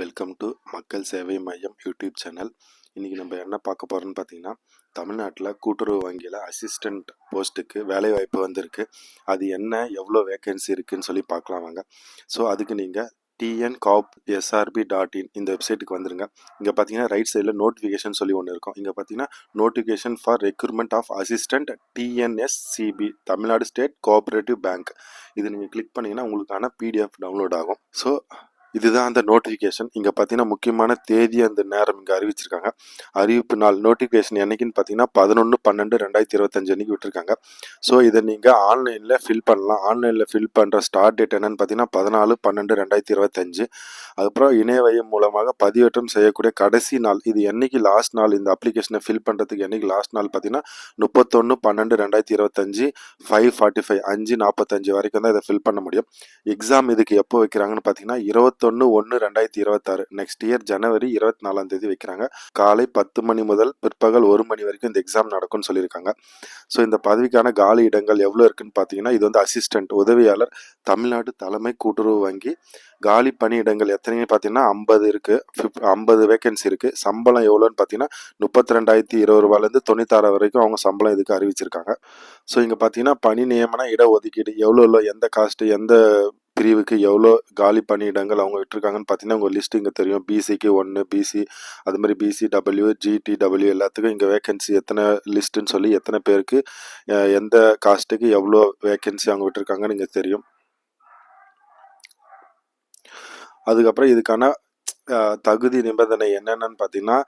Welcome to மக்கள் சேவை மையம் யூடியூப் சேனல் இன்றைக்கி நம்ம என்ன பார்க்க போகிறோம்னு பார்த்தீங்கன்னா தமிழ்நாட்டில் கூட்டுறவு வங்கியில் அசிஸ்டண்ட் போஸ்ட்டுக்கு வேலைவாய்ப்பு வந்திருக்கு. அது என்ன எவ்வளோ வேகன்சி இருக்குன்னு சொல்லி பார்க்கலாம் வாங்க. ஸோ அதுக்கு நீங்கள் TN cop SRB dot in இந்த வெப்சைட்டுக்கு வந்துருங்க. இங்கே பார்த்தீங்கன்னா ரைட் சைடில் நோட்டிஃபிகேஷன் சொல்லி ஒன்று இருக்கும். இங்கே பார்த்தீங்கன்னா notification for recruitment of assistant TNSCB Tamil Nadu state cooperative bank இது நீங்கள் கிளிக் பண்ணிங்கன்னா உங்களுக்கான பிடிஎஃப் டவுன்லோட் ஆகும். ஸோ இதுதான் அந்த நோட்டிஃபிகேஷன் இங்கே பார்த்தீங்கன்னா முக்கியமான தேதி அந்த நேரம் இங்கே அறிவிச்சிருக்காங்க. அறிவிப்பு நாள் நோட்டிஃபிகேஷன் என்னைக்குன்னு பார்த்தீங்கன்னா பதினொன்று பன்னெண்டு ரெண்டாயிரத்தி இருபத்தஞ்சு அன்னைக்கு விட்டுருக்காங்க. ஸோ இதை நீங்கள் ஆன்லைனில் ஃபில் பண்ணலாம். ஆன்லைனில் ஃபில் பண்ணுற ஸ்டார்ட் டேட் என்னென்னு பார்த்தீங்கன்னா பதினாலு பன்னெண்டு ரெண்டாயிரத்தி இருபத்தஞ்சு. அதுக்கப்புறம் இணையவயம் மூலமாக பதிவேற்றம் செய்யக்கூடிய கடைசி நாள். இது என்னைக்கு லாஸ்ட் நாள்? இந்த அப்ளிகேஷனை ஃபில் பண்ணுறதுக்கு என்னைக்கு லாஸ்ட் நாள்? பார்த்தீங்கன்னா முப்பத்தொன்று பன்னெண்டு ரெண்டாயிரத்தி இருபத்தஞ்சு ஃபைவ் ஃபார்ட்டி ஃபைவ் அஞ்சு நாற்பத்தஞ்சு வரைக்கும் தான் இதை ஃபில் பண்ண முடியும். எக்ஸாம் இதுக்கு எப்போ வைக்கிறாங்கன்னு பார்த்தீங்கன்னா இருபத்தொன்று ஒன்று ரெண்டாயிரத்தி இருபத்தாறு. நெக்ஸ்ட் இயர் ஜனவரி இருபத்தி நாலாம் தேதி வைக்கிறாங்க. காலை பத்து மணி முதல் பிற்பகல் ஒரு மணி வரைக்கும் இந்த எக்ஸாம் நடக்கும்னு சொல்லியிருக்காங்க. ஸோ இந்த பதவிக்கான காலி இடங்கள் எவ்வளோ இருக்குன்னு பார்த்தீங்கன்னா இது வந்து அசிஸ்டன்ட் உதவியாளர் தமிழ்நாடு தலைமை கூட்டுறவு வங்கி. காலி பணியிடங்கள் எத்தனைன்னு பார்த்தீங்கன்னா ஐம்பது இருக்குது ஐம்பது வேகன்சி இருக்குது சம்பளம் எவ்வளோன்னு பார்த்தீங்கன்னா முப்பத்தி ரெண்டாயிரத்தி இருபது ரூபாயிலேருந்து தொண்ணூத்தாறு வரைக்கும் அவங்க சம்பளம் இதுக்கு அறிவிச்சிருக்காங்க. ஸோ இங்கே பார்த்தீங்கன்னா பணி நியமன இடஒதுக்கீடு எவ்வளோ எவ்வளோ எந்த காஸ்ட்டு எந்த பிரிவுக்கு எவ்வளோ காலி பணியிடங்கள் அவங்க விட்டுருக்காங்கன்னு பார்த்தீங்கன்னா உங்கள் லிஸ்ட் இங்கே தெரியும். பிசிக்கு ஒன்று பிசி அது மாதிரி பிசி டபிள்யூ ஜிடி டபிள்யூ எல்லாத்துக்கும் இங்கே வேகன்சி எத்தனை லிஸ்ட்டுன்னு சொல்லி எத்தனை பேருக்கு எந்த காஸ்ட்டுக்கு எவ்வளோ வேகன்சி அவங்க விட்டுருக்காங்கன்னு இங்கே தெரியும். அதுக்கப்புறம் இதுக்கான தகுதி நிபந்தனை என்னென்னு பார்த்தீங்கன்னா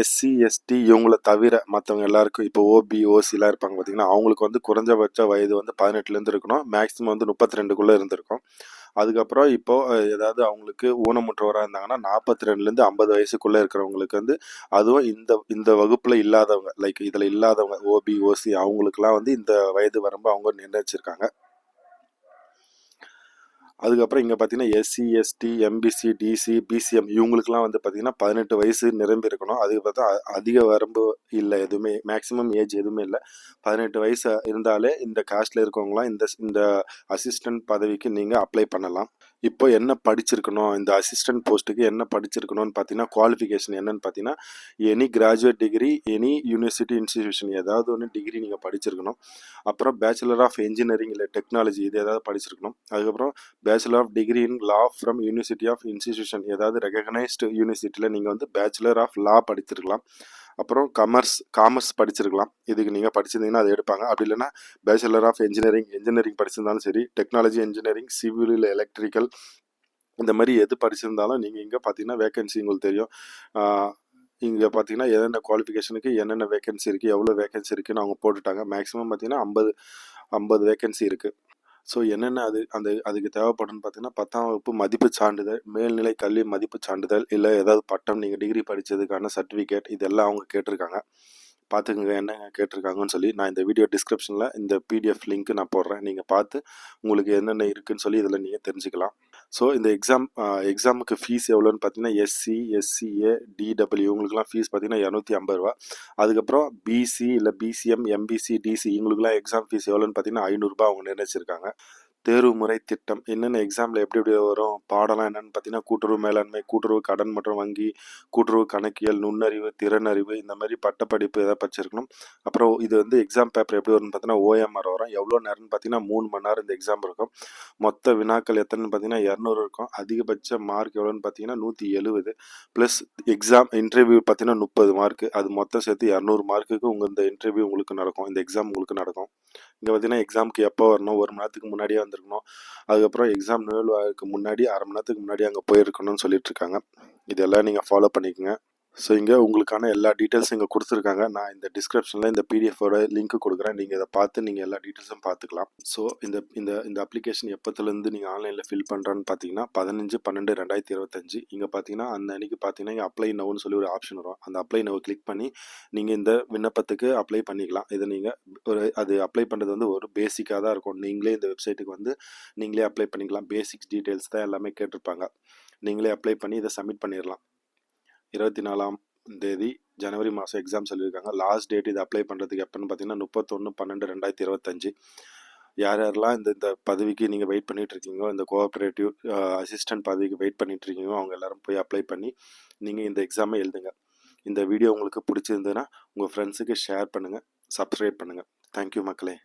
எஸ்சி எஸ்டி இவங்கள தவிர மற்றவங்க எல்லாருக்கும் இப்போ ஓபி ஓசிலாம் இருப்பாங்க பார்த்தீங்கன்னா அவங்களுக்கு வந்து குறைஞ்சபட்ச வயது வந்து பதினெட்டுலேருந்து இருக்கணும். மேக்ஸிமம் வந்து முப்பத்தி ரெண்டுக்குள்ளே இருந்திருக்கும். அதுக்கப்புறம் இப்போ ஏதாவது அவங்களுக்கு ஊனமுற்றவராக இருந்தாங்கன்னா நாற்பத்தி ரெண்டுலேருந்து ஐம்பது வயசுக்குள்ளே இருக்கிறவங்களுக்கு வந்து அதுவும் இந்த இந்த வகுப்பில் இல்லாதவங்க லைக் இதில் இல்லாதவங்க ஓபி ஓசி அவங்களுக்குலாம் வந்து இந்த வயது வரம்பு அவங்க நிர்ணயிச்சிருக்காங்க. அதுக்கப்புறம் இங்கே பார்த்தீங்கன்னா SC ST MBC DC BCM இவங்களுக்குலாம் வந்து பார்த்தீங்கன்னா பதினெட்டு வயசு நிரம்பி இருக்கணும். அதுக்கு பார்த்தா அதிக வரம்பு இல்லை எதுவுமே மேக்ஸிமம் ஏஜ் எதுவுமே இல்லை. பதினெட்டு வயசு இருந்தாலே இந்த காஸ்ட்டில் இருக்கவங்களாம் இந்த இந்த அசிஸ்டன்ட் பதவிக்கு நீங்கள் அப்ளை பண்ணலாம். இப்போ என்ன படிச்சிருக்கணும்? இந்த அசிஸ்டன்ட் போஸ்ட்டுக்கு என்ன படிச்சிருக்கணும்னு பார்த்தீங்கன்னா குவாலிஃபிகேஷன் என்னன்னு பார்த்தீங்கன்னா any graduate degree any university institution ஏதாவது ஒன்று டிகிரி நீங்கள் படிச்சிருக்கணும். அப்புறம் பேச்சுலர் ஆஃப் இன்ஜினியரிங் இல்லை டெக்னாலஜி இது ஏதாவது படிச்சிருக்கணும். அதுக்கப்புறம் bachelor of degree in law from university of institution ஏதாவது ரெகக்னைஸ்டு யூனிவர்சிட்டியில் நீங்கள் வந்து பேச்சுலர் ஆஃப் லா படிச்சிருக்கலாம். அப்புறம் கமர்ஸ் காமர்ஸ் படிச்சிருக்கலாம். இதுக்கு நீங்கள் படிச்சிருந்தீங்கன்னா அதை எடுப்பாங்க. அப்படி இல்லைன்னா பேச்சுலர் ஆஃப் இன்ஜினியரிங் இன்ஜினியரிங் படிச்சிருந்தாலும் சரி டெக்னாலஜி இன்ஜினியரிங் சிவில் எலக்ட்ரிக்கல் இந்த மாதிரி எது படிச்சிருந்தாலும் நீங்கள் இங்கே பார்த்தீங்கன்னா வேகன்சி உங்களுக்கு தெரியும். இங்கே பார்த்தீங்கன்னா என்னென்ன குவாலிஃபிகேஷனுக்கு என்னென்ன வேகன்சி இருக்குது எவ்வளோ வேகன்சி இருக்குதுன்னு அவங்க போட்டுட்டாங்க. மேக்ஸிமம் பார்த்தீங்கன்னா ஐம்பது ஐம்பது வேகன்சி இருக்குது ஸோ என்னென்ன அது அந்த அதுக்கு தேவைப்படும்னு பார்த்தீங்கன்னா பத்தாம் வகுப்பு மதிப்பு சான்றிதழ் மேல்நிலை கல்வி மதிப்பு சான்றிதழ் இல்லை ஏதாவது பட்டம் நீங்கள் டிகிரி படித்ததுக்கான சர்டிஃபிகேட் இதெல்லாம் அவங்க கேட்டிருக்காங்க. பார்த்துக்குங்க என்னங்க கேட்டிருக்காங்கன்னு சொல்லி நான் இந்த வீடியோ டிஸ்கிரிப்ஷனில் இந்த பிடிஎஃப் லிங்க் நான் போடுறேன். நீங்கள் பார்த்து உங்களுக்கு என்னென்ன இருக்குதுன்னு சொல்லி இதில் நீங்கள் தெரிஞ்சுக்கலாம். ஸோ இந்த எக்ஸாம் எக்ஸாமுக்கு ஃபீஸ் எவ்வளோன்னு பார்த்தீங்கன்னா எஸ்சி எஸ்சிஏ டிடபிள்யூ இவங்களுக்குலாம் ஃபீஸ் பார்த்தீங்கன்னா இரநூத்தி ஐம்பது ரூபா. அதுக்கப்புறம் பிசி இல்லை பிசிஎம் எம்பிசி டிசி இவங்களுக்குலாம் எக்ஸாம் ஃபீஸ் எவ்வளோன்னு பார்த்தீங்கன்னா ஐநூறுரூபா அவங்க நிர்ணயிச்சிருக்காங்க. தேர்வு முறை திட்டம். என்னென்ன எக்ஸாமில் எப்படி எப்படி வரும்? பாடம்லாம் என்னென்னு பார்த்தீங்கன்னா கூட்டுறவு மேலாண்மை கூட்டுறவு கடன் மற்றும் வங்கி கூட்டுறவு கணக்கியல் நுண்ணறிவு திறனறிவு இந்த மாதிரி பட்டப்படிப்பு எதாவது படிச்சிருக்கணும் அப்புறம் இது வந்து எக்ஸாம் பேப்பர் எப்படி வரும்னு பார்த்தீங்கன்னா ஓஎம்ஆர் வரும். எவ்வளோ நேரம்னு பார்த்தீங்கன்னா மூணு மணி நேரம் இந்த எக்ஸாம் இருக்கும். மொத்த வினாக்கள் எத்தனைன்னு பார்த்தீங்கன்னா இரநூறு இருக்கும். அதிகபட்ச மார்க் எவ்வளோன்னு பார்த்தீங்கன்னா நூற்றி எழுபது ப்ளஸ் எக்ஸாம் இன்டர்வியூ பார்த்தீங்கன்னா முப்பது மார்க் அது மொத்தம் சேர்த்து இரநூறு மார்க்குக்கு உங்கள் இந்த இன்டர்வியூ உங்களுக்கு நடக்கும். இந்த எக்ஸாம் உங்களுக்கு நடக்கும். இங்கே பார்த்தீங்கன்னா எக்ஸாமுக்கு எப்போ வரணும்? ஒரு மணி நேரத்துக்கு முன்னாடியே வந்திருக்கணும். அதுக்கப்புறம் எக்ஸாம் நிகழ்வுக்கு முன்னாடி அரை மணி நேரத்துக்கு முன்னாடி அங்கே போயிருக்கணும்னு சொல்லிட்டு இருக்காங்க. இதெல்லாம் நீங்கள் ஃபாலோ பண்ணிக்கோங்க. ஸோ இங்கே உங்களுக்கான எல்லா டீட்டெயில்ஸும் இங்கே கொடுத்துருக்காங்க. நான் இந்த டிஸ்கிரிப்ஷனில் இந்த பிடிஎஃபோட லிங்க் கொடுக்குறேன். நீங்கள் இதை பார்த்து நீங்கள் எல்லா டீட்டெயில்ஸும் பார்த்துக்கலாம். ஸோ இந்த இந்த இந்த அப்ளிகேஷன் எப்போத்துலேருந்து நீங்கள் ஆன்லைனில் ஃபில் பண்ணுறான்னு பார்த்தீங்கன்னா பதினஞ்சு பன்னெண்டு ரெண்டாயிரத்தி இருபத்தஞ்சு. இங்கே பார்த்தீங்கன்னா அந்த அன்றைக்கி பார்த்தீங்கன்னா இங்கே அப்ளை நவுன்னு சொல்லி ஒரு ஆப்ஷன் வரும். அந்த அப்ளை நவ் கிளிக் பண்ணி நீங்கள் இந்த விண்ணப்பத்துக்கு அப்ளை பண்ணிக்கலாம். இதை நீங்கள் ஒரு அது அப்ளை பண்ணுறது வந்து ஒரு பேசிக்காக தான் இருக்கும். நீங்களே இந்த வெப்சைட்டுக்கு வந்து நீங்களே அப்ளை பண்ணிக்கலாம். பேசிக்ஸ் டீட்டெயில்ஸ் தான் எல்லாமே கேட்டிருப்பாங்க. நீங்களே அப்ளை பண்ணி இதை சப்மிட் பண்ணிடலாம் இருபத்தி நாலாம் தேதி ஜனவரி மாதம் எக்ஸாம் சொல்லியிருக்காங்க. லாஸ்ட் டேட் இது அப்ளை பண்ணுறதுக்கு எப்போன்னு பார்த்தீங்கன்னா முப்பத்தொன்று பன்னெண்டு ரெண்டாயிரத்தி இருபத்தஞ்சு. யார் யாரெல்லாம் இந்த இந்த பதவிக்கு நீங்கள் வெயிட் பண்ணிகிட்டு இருக்கீங்களோ இந்த கோஆப்ரேட்டிவ் அசிஸ்டன்ட் பதவிக்கு வெயிட் பண்ணிட்டு இருக்கீங்களோ அவங்க எல்லாரும் போய் அப்ளை பண்ணி நீங்கள் இந்த எக்ஸாமை எழுதுங்க. இந்த வீடியோ உங்களுக்கு பிடிச்சிருந்ததுன்னா உங்கள் ஃப்ரெண்ட்ஸுக்கு ஷேர் பண்ணுங்கள் சப்ஸ்கிரைப் பண்ணுங்கள் தேங்க்யூ மக்களே.